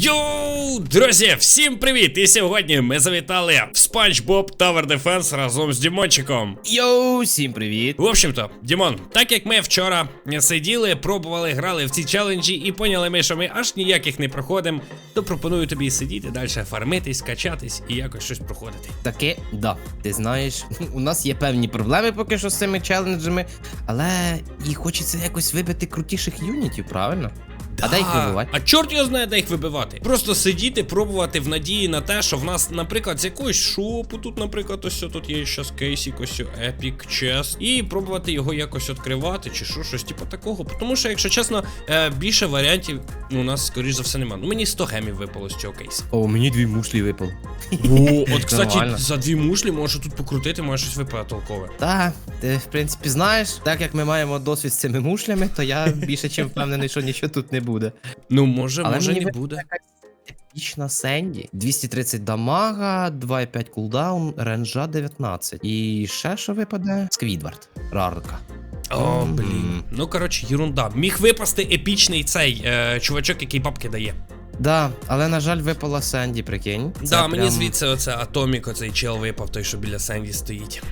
Йоу, друзі, всім привіт! І сьогодні ми завітали в SpongeBob Tower Defense разом з Дімончиком. Йоу, всім привіт! В общем-то, Дімон, так як ми вчора сиділи, пробували, грали в ці челенджі і поняли ми, що ми аж ніяких не проходимо, то пропоную тобі сидіти далі, фармитись, качатись і якось щось проходити. Таке, да. Ти знаєш, у нас є певні проблеми поки що з цими челенджами, але і хочеться якось вибити крутіших юнітів, правильно? А де їх вибивати? А чорт його знає, де їх вибивати. Просто сидіти, пробувати в надії на те, що в нас, наприклад, з якогось шопу, тут, наприклад, ось тут є щас кейсік, ось Epic Chest, і пробувати його якось відкривати, чи що, щось типу такого. Тому що, якщо чесно, е, більше варіантів у нас, скоріш за все, немає. Ну мені 100 гемів випало з цього кейсу. О, мені дві мушлі випало. О, от, кстати, за дві мушлі можеш тут покрутити, може щось випадати толкове. Та, ти, в принципі, знаєш, так як ми маємо досвід з цими мушлями, то я більше чим впевнений, що нічого тут не буде. Ну, може, Але може мені не буде. якась епічна Сенді. 230 дамага, 2,5 кулдаун, ренжа 19. І ще що випаде? Сквідвард. Рарка. О, блін. Ну, коротше, ерунда. Міг випасти епічний цей е, чувачок, який бабки дає. Да, але на жаль, випала Сенді, прикинь. Це да, мені прям- звідси оце Атомік, оцей чел випав, той, що біля Сенді стоїть.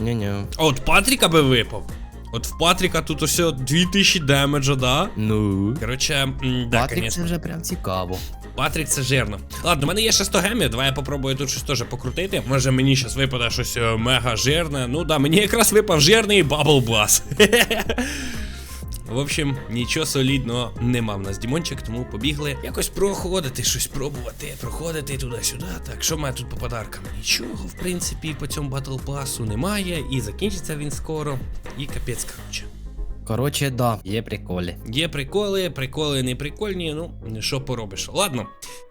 Ні-ні. А от Патріка би випав. От в Патріка тут ось 2000 демеджа, да? Ну. Коротше, м, да, Патрік, конечно. це вже прям цікаво. Патрік це жирно. Ладно, в мене є ще 100 гемів, давай я попробую тут щось теж покрутити. Може мені щас випаде щось е, мега жирне. Ну да, мені якраз випав жирний Бабл Блас. В общем, нічого солідного нема в нас Дімончик, тому побігли якось проходити, щось пробувати, проходити туди-сюди. Так, що має тут по подаркам? Нічого, в принципі, по цьому батл пасу немає, і закінчиться він скоро. І капець, коротше. Коротше, да, є приколі. Є приколи, приколи не прикольні, ну що поробиш. Ладно,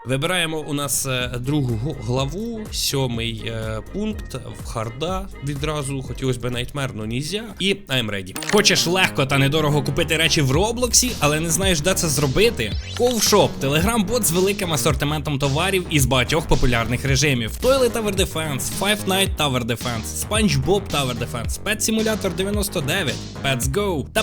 вибираємо у нас е, другу главу, сьомий е, пункт в харда відразу. Хотілося б Nightmare, но нельзя. І I'm ready. Хочеш легко та недорого купити речі в Роблоксі, але не знаєш, де це зробити? Ковшоп телеграм-бот з великим асортиментом товарів із багатьох популярних режимів: Toilet Tower Defense, Five Night Tower Defense, SpongeBob Tower Defense, Pet Simulator 99, Pets Go та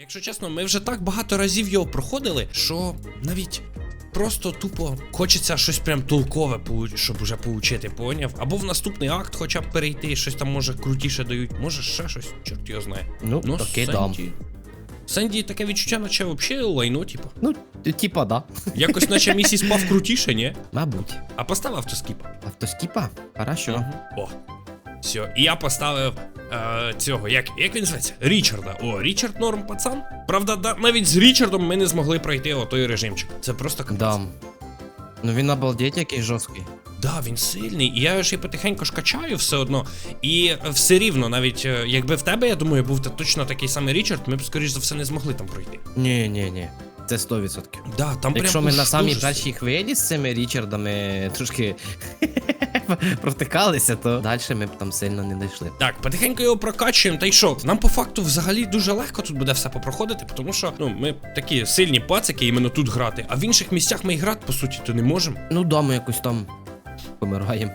Якщо чесно, ми вже так багато разів його проходили, що навіть просто тупо хочеться щось прям толкове, щоб уже получити, поняв? Або в наступний акт хоча б перейти, щось там може крутіше дають, може ще щось, чорт його знає. Ну, Ну, таки дам. Сенді. Таке відчуття, наче взагалі лайно, типу. Ну, типа, да. Якось наче місій спав крутіше, ні? Мабуть. А постав автоскіпа. Автоскіпа? Хорошо. О. Все, і я поставив е, цього, як, як він зветься? Річарда. О, Річард норм пацан. Правда, да, навіть з Річардом ми не змогли пройти отой режимчик. Це просто капець. Да. Ну він обалдеть який жорсткий. Да, він сильний, і я його ще потихеньку ж качаю все одно. І все рівно, навіть е, якби в тебе, я думаю, був точно такий самий Річард, ми б, скоріш за все, не змогли там пройти. Ні, ні, ні. Це 100%. Да, там Якщо прям ми на самій дуже першій хвилі з цими Річардами трошки протикалися, то далі ми б там сильно не дійшли. Так, потихеньку його прокачуємо, та й що? Нам по факту взагалі дуже легко тут буде все попроходити, тому що ну ми такі сильні пацики іменно тут грати, а в інших місцях ми і грати, по суті, то не можемо. Ну, да, ми якось там помираємо.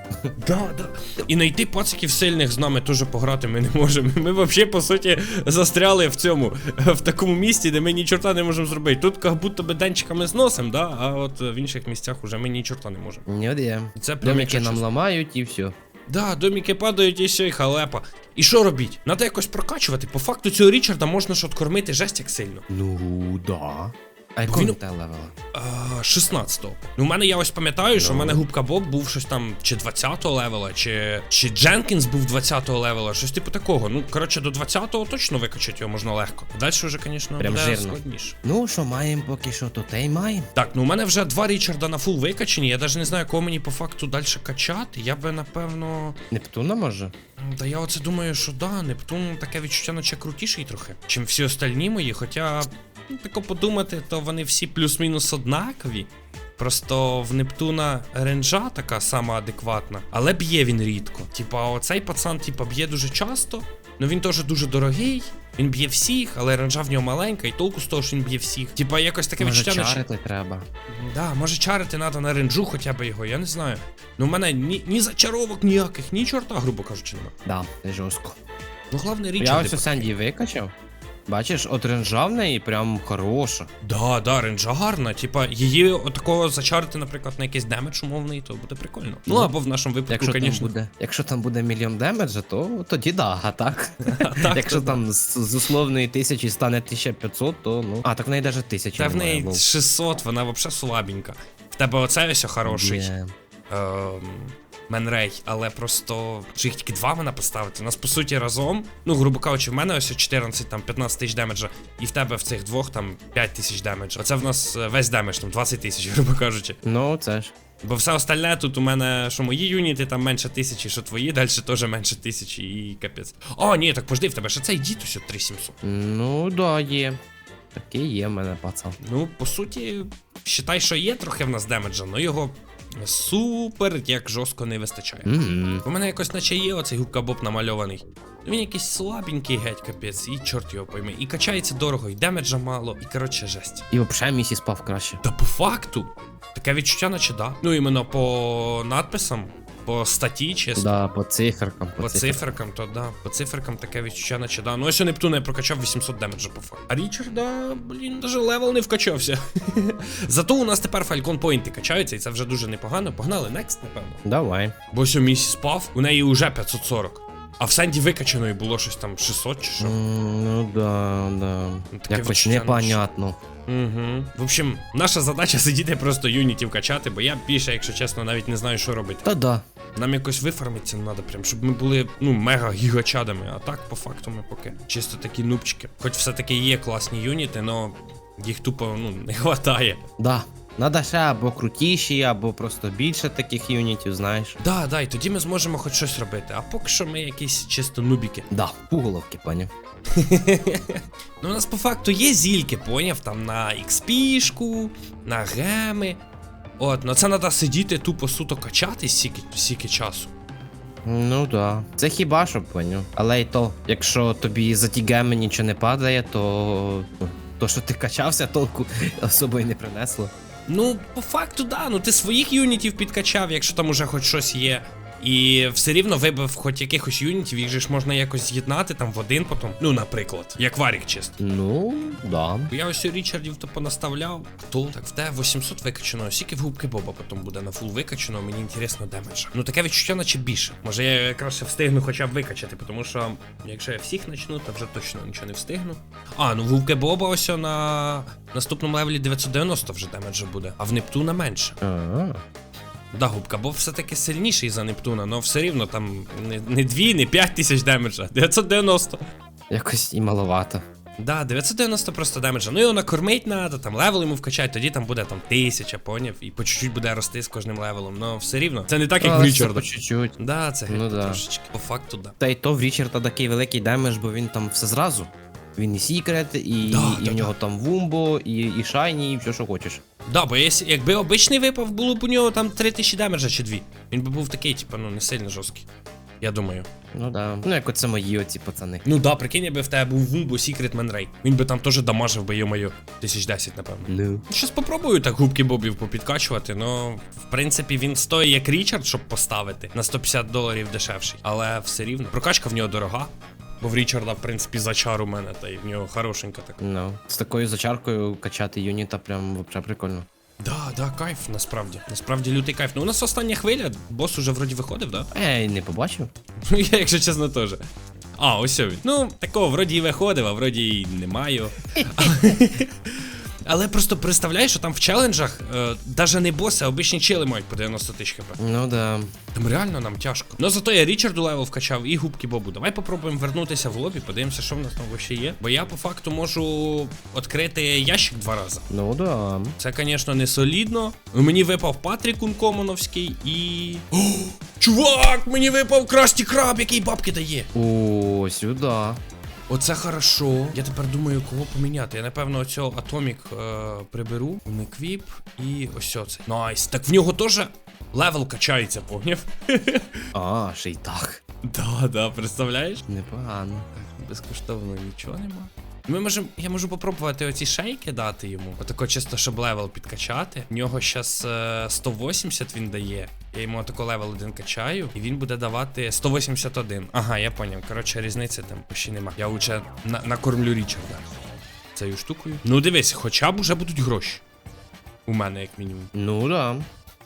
Да, да. І знайти пациків сильних з нами теж пограти ми не можемо. Ми взагалі, по суті, застряли в цьому, в такому місці, де ми ні чорта не можемо зробити. Тут як будто би денчиками зносимо, да, а от в інших місцях уже ми ні чорта не можемо. Ні, де. Це прям Домики нам ламають і все. Да, доміки падають і все, і халепа. І що робіть? Надо якось прокачувати. По факту цього Річарда можна ж откормити жесть як сильно. Ну, да. А якого Він- те левела? 16-го. Ну, в мене я ось пам'ятаю, що в мене губка Боб був щось там чи 20-го левела, чи, чи Дженкінс був 20-го левела, щось типу такого. Ну, коротше, до 20-го точно викачати його можна легко. Далі вже, звісно, Прям буде жирно. складніше. Ну, що маємо поки що, то те й маємо. Так, ну у мене вже два Річарда на фул викачені. Я навіть не знаю, кого мені по факту далі качати. Я би напевно. Нептуна може? Та я оце думаю, що да, Нептун таке відчуття, наче крутіший трохи, чим всі остальні мої, хоча, ну, тако подумати, то вони всі плюс-мінус однакові. Просто в Нептуна ренжа така сама адекватна, але б'є він рідко. Типа, оцей пацан, типа, б'є дуже часто. Ну він теж дуже дорогий. Він б'є всіх, але ранжа в нього маленька, і толку з того, що він б'є всіх. Типа, якось таке Може, відчуття, наче- чарити треба. Да, може чарити треба на ренджу хоча б його, я не знаю. Ну в мене ні, ні зачаровок ніяких, ні чорта, грубо кажучи, нема. Да, це жорстко. Ну, головне річ. Я ось у Сенді викачав. Бачиш, от ренжа в неї прям хороша. Да, да, ренджа гарна. Типа, її отакого зачарити, наприклад, на якийсь демедж умовний, то буде прикольно. Ну, Ну, або в нашому випадку, Якщо звісно. буде, якщо там буде мільйон демеджа, то тоді да, а так. так, якщо там з, условної тисячі стане 1500, то ну. А, так в неї навіть тисячі. Та в неї 600, вона взагалі слабенька. В тебе оце ось хороший. Ем, Менрей, але просто чи їх тільки два вона поставити. У нас по суті разом. Ну, грубо кажучи, в мене ось 14, там 15 тисяч демеджа, і в тебе в цих двох там 5 тисяч демеджа. Оце в нас е, весь демедж, там 20 тисяч, грубо кажучи. Ну, це ж. Бо все остальне тут у мене, що мої юніти там менше тисячі, що твої, далі теж менше тисячі і капець. О, ні, так пожди, в тебе ще цей дід ось 3700. Ну, да, є. Такий є в мене пацан. Ну, по суті, считай, що є трохи в нас демеджа, але його супер як жорстко не вистачає. Мгм. У мене якось наче є оцей губка Боб намальований. Він якийсь слабенький геть, капець, і чорт його пойме. І качається дорого, і демеджа мало, і коротше жесть. І взагалі місі спав краще. Та по факту, таке відчуття, наче да. Ну іменно по надписам, по статті, чисто. Да, по циферкам, по, По циферкам. то да. По циферкам таке відчуття, наче да. Ну у Нептуна я прокачав 800 демеджа по факту. А Річарда, блін, даже левел не вкачався. Зато у нас тепер фалькон поінти качаються, і це вже дуже непогано. Погнали, next, напевно. Давай. Бо що місяць місі спав, у неї вже 540. А в Сенді викачаної було щось там 600 чи що. М, Ну да, да. Ну, таке Якось відчуття, непонятно. Угу. В общем, наша задача сидіти просто юнітів качати, бо я більше, якщо чесно, навіть не знаю, що робити. Та да. Нам якось вифармитися треба, прям, щоб ми були ну мега гігачадами. А так, по факту, ми поки чисто такі нубчики. Хоч все-таки є класні юніти, але їх тупо ну, не вистачає. Да. Надо ще або крутіші, або просто більше таких юнітів, знаєш. Да, да, і тоді ми зможемо хоч щось робити. А поки що ми якісь чисто нубіки. Да, пуголовки, поняв. Ну, у нас по факту є зільки, поняв, там на XP-шку, на геми. От, ну це треба сидіти тупо суто качати стільки, стільки часу. Ну да. Це хіба що поняв. Але й то, якщо тобі за ті геми нічого не падає, то. То, що ти качався, толку особо й не принесло. Ну, по факту, да, ну ти своїх юнітів підкачав, якщо там уже хоч щось є. І все рівно вибив хоч якихось юнітів, їх же ж можна якось з'єднати там в один потім. Ну, наприклад, як варік чисто. Ну, да. Я ось у Річардів то понаставляв. Хто так в те 800 викачано, скільки в губки Боба потім буде на фул викачано, мені інтересно демеджа. Ну таке відчуття, наче більше. Може я якраз ще встигну хоча б викачати, тому що якщо я всіх начну, то вже точно нічого не встигну. А, ну в губки Боба ось на наступному левелі 990 вже демеджа буде, а в Нептуна менше. А, Да, губка Боб все-таки сильніший за Нептуна, але все рівно там не, не 2, не 5 тисяч демеджа, 990. якось і маловато. Да, 990 просто демеджа. Ну його накормить треба, там левел йому вкачать, тоді там буде там тисяча, поняв, і по чуть-чуть буде рости з кожним левелом. Ну все рівно. Це не так, як в Але це Річарда. по чуть-чуть. Да, це Ну геть да. трошечки. По факту, да. Та й то в Річарда такий великий демедж, бо він там все зразу. Він і секрет, і, Да, і да, в нього там вумбо, і, і шайні, і все, що хочеш. Да, бо якщо- якби обичний випав, було б у нього там 3000 демеджа чи 2. Він би був такий, типу, ну не сильно жорсткий. Я думаю. Ну да. Ну як оце мої оці пацани. Ну да, прикинь, якби в тебе був Вумбо Secret Man Ray. Він би там теж дамажив би, йо-моє, 1010, напевно. Ну. Щось попробую так губки бобів попідкачувати, ну в принципі він стоїть як Річард, щоб поставити на 150 доларів дешевший. Але все рівно. Прокачка в нього дорога. Бо в Річарда, в принципі, зачар у мене, та й в нього хорошенька така. Ну. З такою зачаркою качати юніта прям вообще прикольно. Да, да, кайф, насправді. Насправді лютий кайф. Ну у нас остання хвиля, бос уже вроді виходив, да? А я й не побачив. Ну я, якщо чесно, теж. А, ось він. Ну, такого вроді і виходив, а вроді і не маю. Але просто представляєш, що там в челенджах е, даже не боси, а обичні чили мають по 90 тисяч хп. Ну да. Там реально нам тяжко. Ну зато я Річарду левел вкачав і губки Бобу. Давай попробуємо вернутися в лобі, подивимося, що в нас там ще є. Бо я по факту можу відкрити ящик два рази. Ну да. Це, звісно, не солідно. Мені випав Патрік Ункомоновський і. О, чувак! Мені випав Красті Краб, який бабки дає. О, сюди. Оце хорошо. Я тепер думаю, кого поміняти. Я напевно оцього Атомік е, приберу. Униквіп і ось оцей. Найс. Так в нього теж левел качається, поняв? А, ще й так. Да, да, представляєш? Непогано. Безкоштовно нічого нема. Ми можемо, я можу попробувати оці шейки дати йому. Отако чисто, щоб левел підкачати. В нього зараз 180 він дає. Я йому отако левел один качаю, і він буде давати 181. Ага, я поняв. Коротше, різниці там ще нема. Я лучше на, накормлю Річарда. Цією штукою. Ну дивись, хоча б уже будуть гроші. У мене, як мінімум. Ну да.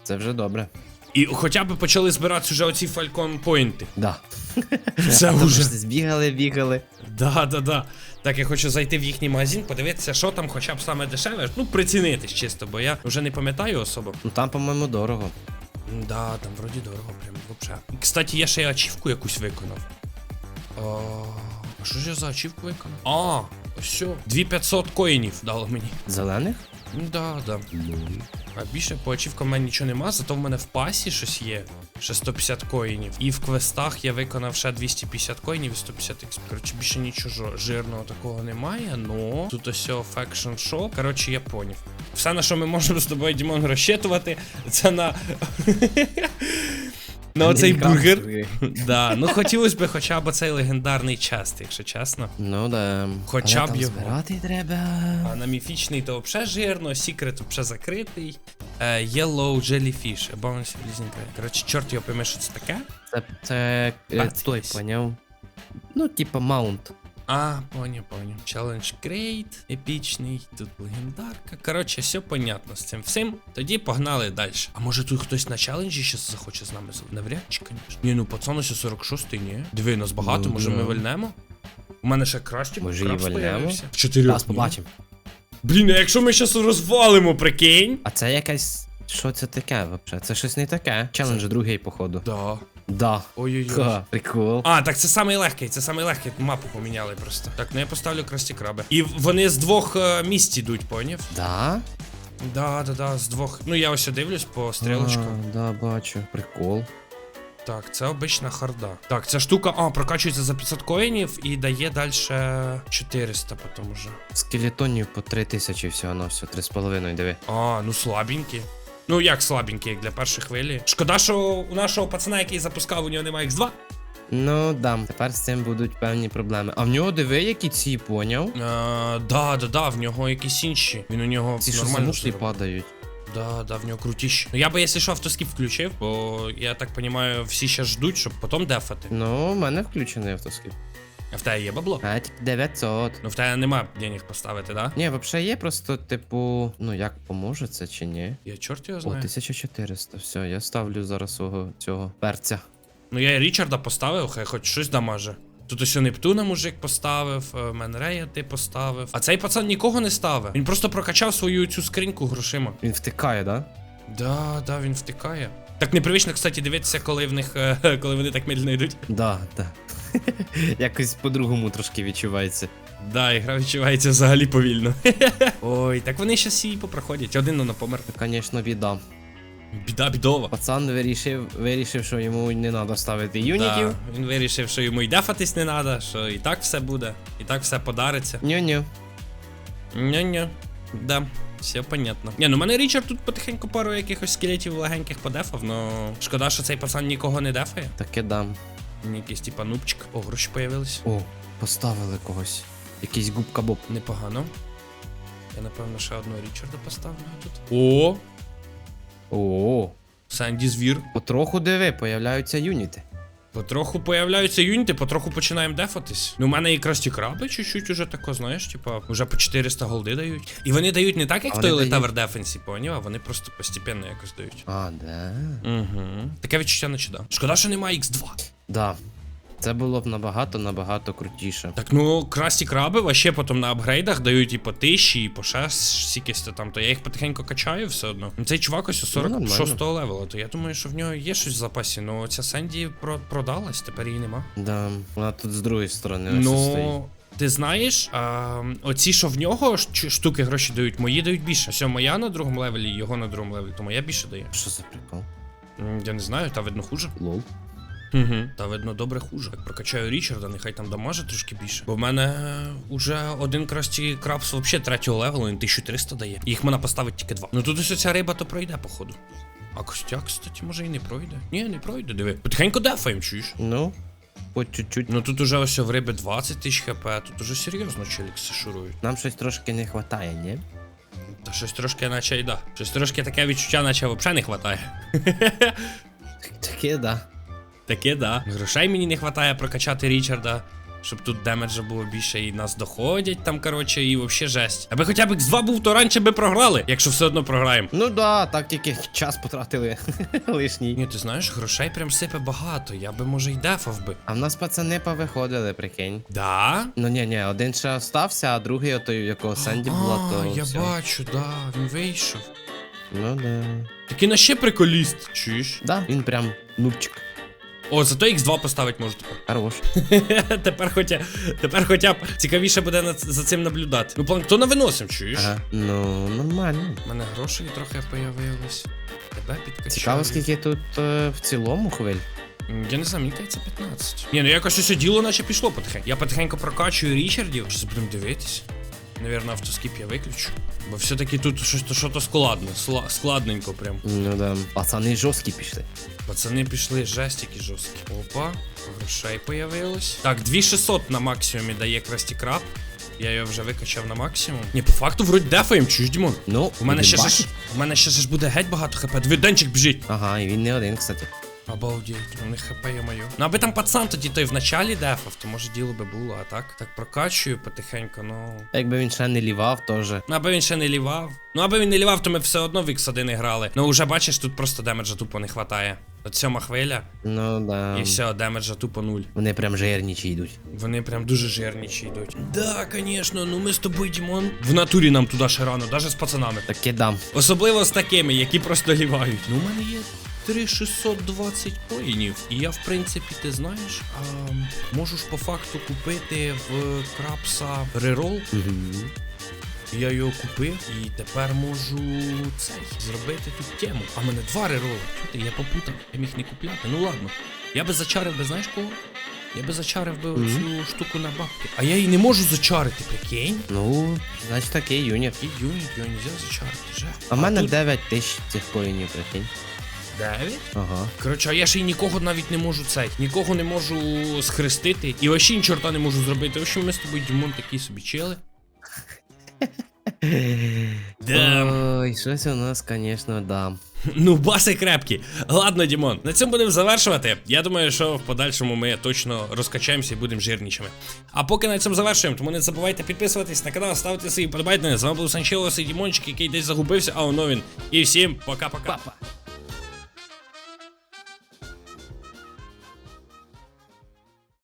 Це вже добре. І хоча б почали збиратися вже оці Falcon Poinти. Да. Це вже. збігали, бігали. Да, да, да. Так, я хочу зайти в їхній магазин, подивитися, що там хоча б саме дешеве. Ну, прицінитись чисто, бо я вже не пам'ятаю особо. Ну там, по-моєму, дорого. Да, там вроді дорого, прям вообще. Кстати, я ще й ачівку якусь виконав. А, а що ж я за ачівку виконав? А, що. 2500 коїнів дало мені. Зелених? Да, да. А більше по ачівкам в мене нічого нема, зато в мене в пасі щось є. Ще 150 коїнів. І в квестах я виконав ще 250 коїнів і 150 XP. Коротше, більше нічого жирного такого немає, но тут ось Faction Shop. Коротше, я поняв. Все, на що ми можемо з тобою, Дімон, розчитувати, це на. На оцей бургер. Да, ну хотілося б хоча б цей легендарний част, якщо чесно. Ну да. Хоча б його. збирати треба. А на міфічний то взагалі жирно, секрет взагалі закритий. Е, Yellow Jellyfish, Bounce Blazing. Коротше, чорт його пойме, що це таке. Це, це е, той поняв. Ну, типа маунт. А, поняв, поняв. Challenge Great, епічний, тут легендарка. Коротше, все понятно з цим всім. Тоді погнали далі. А може тут хтось на челенджі ще захоче з нами з- Навряд чи, звісно. Ні, ну пацан ось 46-й, ні. Диви, нас багато, Ну, може да. ми вальнемо? У мене ще красті Може, і крабс. В чотирьох. Ні? побачимо. Блін, а якщо ми зараз розвалимо, прикинь? А це якась. Що це таке взагалі? Це щось не таке. Челендж другий, походу. Да. Да. Ой-ой-ой. Ха, прикол. А, так це самий легкий, це самий легкий. Мапу поміняли просто. Так, ну я поставлю красті краби. І вони з двох е, місць ідуть, поняв? Да? Да, да, да, з двох. Ну я ось дивлюсь по стрілочку. А, да, бачу. Прикол. Так, це обична харда. Так, ця штука, а, прокачується за 500 коїнів і дає далі 400 потім уже. Скелетонів по 3000 всього на все, 3,5, диви. А, ну слабенькі. Ну як слабенькі, як для першої хвилі. Шкода, що у нашого пацана, який запускав, у нього немає X2. Ну, дам. Тепер з цим будуть певні проблеми. А в нього диви, які ці поняв? Е, да, да, да, в нього якісь інші. Він у нього Ці що нормально замушлі падають. Да, да, в нього крутіше. Ну я би, якщо що, автоскіп включив, бо я так розумію, всі ще ждуть, щоб потім дефати. Ну, у мене включений автоскіп. А в тебе є бабло? А 900. Ну в тебе нема денег поставити, да? Ні, взагалі є просто, типу, ну як поможе це чи ні? Я чорт його О, знаю. 1400, все, я ставлю зараз свого цього перця. Ну я і Річарда поставив, хай хоч щось дамаже. Тут ось Нептуна мужик поставив, е, Менрея ти поставив. А цей пацан нікого не ставив. Він просто прокачав свою цю скриньку грошима. Він втикає, да? Да, да, він втикає. Так непривично, кстати, дивитися, коли в них, е, коли вони так медленно йдуть. Да, да. Якось по-другому трошки відчувається. Да, ігра відчувається взагалі повільно. Ой, так вони ще всі попроходять. Один на помер. Звісно, біда. Біда бідова. Пацан вирішив, вирішив, що йому не треба ставити юнітів. Да, він вирішив, що йому й дефатись не треба, що і так все буде, і так все подариться. Ню-ню. Ня-ня. Да, все понятно. Ні, ну мене Річард тут потихеньку пару якихось скелетів легеньких подефав, но шкода, що цей пацан нікого не дефає. Таке дам. Якийсь типа нубчик. О, гроші появились. О, поставили когось. Якийсь губка Боб. Непогано. Я напевно ще одного Річарда поставлю тут. О! О, Санді звір. потроху диви, появляються юніти. Потроху появляються юніти, потроху починаємо дефатись. Ну, в мене якраз ті краби чуть-чуть уже тако, знаєш, типа, вже по 400 голди дають. І вони дають не так, як в той дають- Tower Defense, поняв, а вони просто постепенно якось дають. А, да. Угу. Таке відчуття наче да. Шкода, що немає X2. Да. Це було б набагато, набагато крутіше. Так ну, красті краби вообще потім на апгрейдах дають і по тисячі, і по ще стікись там, то я їх потихеньку качаю все одно. Ну, Цей чувак ось у Ну, нормально. 46 левела, то я думаю, що в нього є щось в запасі, ну ця Сенді про- продалась, тепер її нема. Да. Вона тут з другої сторони ось стоїть. Ну, ти знаєш, а, оці, що в нього штуки гроші дають, мої дають більше. Все, моя на другому левелі, його на другому левелі, то моя більше дає. Що за прикол? Я не знаю, та видно хуже. Лол. Угу. Та видно, добре хуже. Як прокачаю Річарда, нехай там дамажа трішки більше. Бо в мене уже один красті крабс взагалі третього левелу, він 1300 дає. Їх можна поставити тільки два. Ну тут ось ця риба то пройде, походу. А костяк, кстати, може і не пройде. Ні, не пройде, диви. Потихеньку дефаєм, чуєш? Ну, по чуть-чуть. Ну тут уже ось в риби 20 тисяч хп, тут уже серйозно челікси шурують. Нам щось трошки не вистачає, ні? Та щось трошки наче й да. Щось трошки таке відчуття, наче взагалі не хватає. Таке, да. Таке, да. Грошей мені не вистачає прокачати Річарда, щоб тут демеджа було більше, і нас доходять там, коротше, і взагалі жесть. Аби хоча б X2 був, то раніше би програли, якщо все одно програємо. Ну да, так тільки час потратили лишній. Ні, ти знаєш, грошей прям сипе багато, я би може й дефав би. А в нас пацани повиходили, прикинь. Да? Ну ні, ні, один ще остався, а другий, отой, у якого Сенді була, то. А, я бачу, да, він вийшов. Ну да. Такий на ще приколіст, чуєш? Да, він прям нубчик. О, зато X2 поставити можу тепер. Хорош. тепер хоча, тепер хоча б цікавіше буде на, за цим наблюдати. Ну, планктона виносим, чуєш? Ага. Ну, нормально. У мене грошей трохи появилось. Тебе підкачали. Цікаво, скільки тут е, в цілому хвиль. Я не знаю, мені здається 15. Ні, ну якось усе діло наче пішло потихеньку. Я потихеньку прокачую Річардів. Щось будемо дивитись. Навірно, автоскіп я виключу. Бо все-таки тут щось то, що то складне, сла- складненько прям. Ну да. Пацани жорсткі пішли. Пацани пішли жесть які жорсткі. Опа, грошей появилось. Так, 2600 на максимумі дає Красті Краб. Я його вже викачав на максимум. Ні, по факту вроді дефаєм, чуєш, Дімон? Ну, У мене ще ж у мене ще ж буде геть багато хп. Дві денчик біжить. Ага, і він не один, кстати. Обалдеть, у них хп є моє. Ну аби там пацан тоді той в началі дефав, то може діло би було, а так? Так прокачую потихеньку, ну. Якби він ще не лівав, теж. Ну, аби він ще не лівав. Ну, аби він не лівав, то ми все одно в X1 грали. Ну, вже бачиш, тут просто демеджа тупо не хватає. От сьома хвиля, Ну да. і все, демеджа тупо нуль. Вони прям жирнічі йдуть. Вони прям дуже жирнічі йдуть. Да, звісно, ну ми з тобою, Дімон. В натурі нам туди ще рано, навіть з пацанами. Таке дам. Особливо з такими, які просто лівають. Ну, у мене є 3620 коїнів. І я, в принципі, ти знаєш, а, можу ж по факту купити в крапса рерол. Угу. Я його купив і тепер можу цей зробити тут тему. А мене два рероли. Чути, я попутав, я міг не купляти. Ну ладно. Я би зачарив би, знаєш кого? Я би зачарив би Мгм. цю штуку на бабки. А я її не можу зачарити, прикинь. Ну, значить такий юніт. І юніт, його нельзя зачарити. Вже. А в мене тут 9 тисяч цих коїнів, прикинь. 9? Ага. Коротше, а я ще й нікого навіть не можу цей. Нікого не можу схрестити. І вообще ні чорта не можу зробити. В общем, ми з тобою Дімон такі собі чели. Да. Ой, щось у нас, звісно, да. Ну, баси крепкі. Ладно, Дімон, на цьому будемо завершувати. Я думаю, що в подальшому ми точно розкачаємося і будемо жирнішими. А поки на цьому завершуємо, тому не забувайте підписуватись на канал, ставити свої подобайки. З вами був Санчелос і Дімончик, який десь загубився, а воно він. І всім пока-пока. Папа.